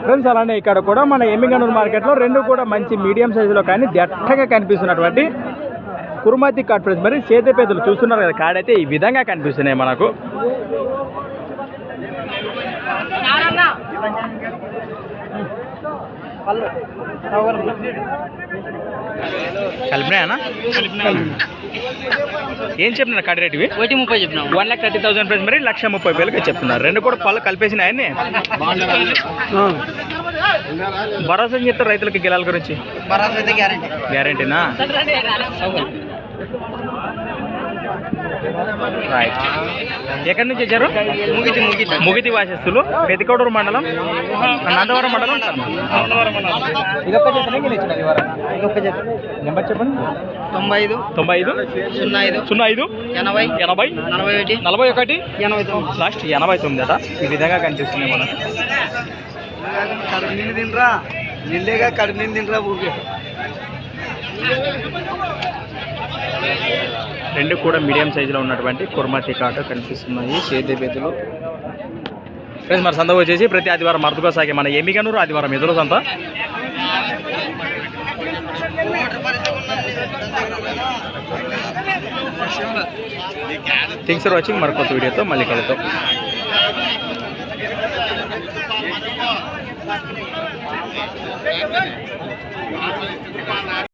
Friends అలానే ఇక్కడ కూడా మన ఎమ్మిగనూరు మార్కెట్లో రెండు కూడా మంచి మీడియం సైజులో కానీ దట్టగా కనిపిస్తున్నటువంటి కురుమతి కాట్ ఫ్రెండ్స్ మరి చేతిపేదలు చూస్తున్నారు కదా కాడైతే ఈ విధంగా కనిపిస్తున్నాయి మనకు. కలిపినాయనా ఏం చెప్తున్నారు కాడి రేటువి ఒకటి ముప్పై చెప్పినాం. One lakh thirty thousand friends మరి లక్ష ముప్పై వేలుగా చెప్తున్నారు. రెండు కూడా పళ్ళు కలిపేసినాయన్ని భరోసా చెప్తారు రైతులకి గిలాల గురించి? అయితే గ్యారంటీ. గ్యారంటీనా? రైట్ ఎక్కడి నుంచి వచ్చారు? ముగితి ముగితి. ముగితి వాసస్తులు. పెదికోడూరు మండలం నందవరం మండలం. ఇంకొక జత నెంబర్ చెప్పండి. తొంభై ఐదు. తొంభై ఐదు? సున్నా ఐదు. సున్నా ఐదు? ఎనభై. ఎనభై? నలభై ఒకటి. నలభై ఒకటి? ఎనభై తొమ్మిది. లాస్ట్ ఎనభై తొమ్మిది అట. ఈ విధంగా కనిపిస్తుంది మనకు. కడుపు నిండి తినరా నిండేగా కడుపు నిండి తినరా ఊరికే రెండు కూడా మీడియం సైజులో ఉన్నటువంటి కుర్మతి కాట కనిపిస్తున్నాయి. సేద్య బెద్దులు ఫ్రెండ్స్ మరి సంత వచ్చేసి ప్రతి ఆదివారం మరదుగా సాగే మన ఎమిగనూరు ఆదివారం ఎదురు సంత. థింగ్స్ ఫర్ వాచింగ్ మరొక వీడియోతో మళ్ళీ కలుద్దాం.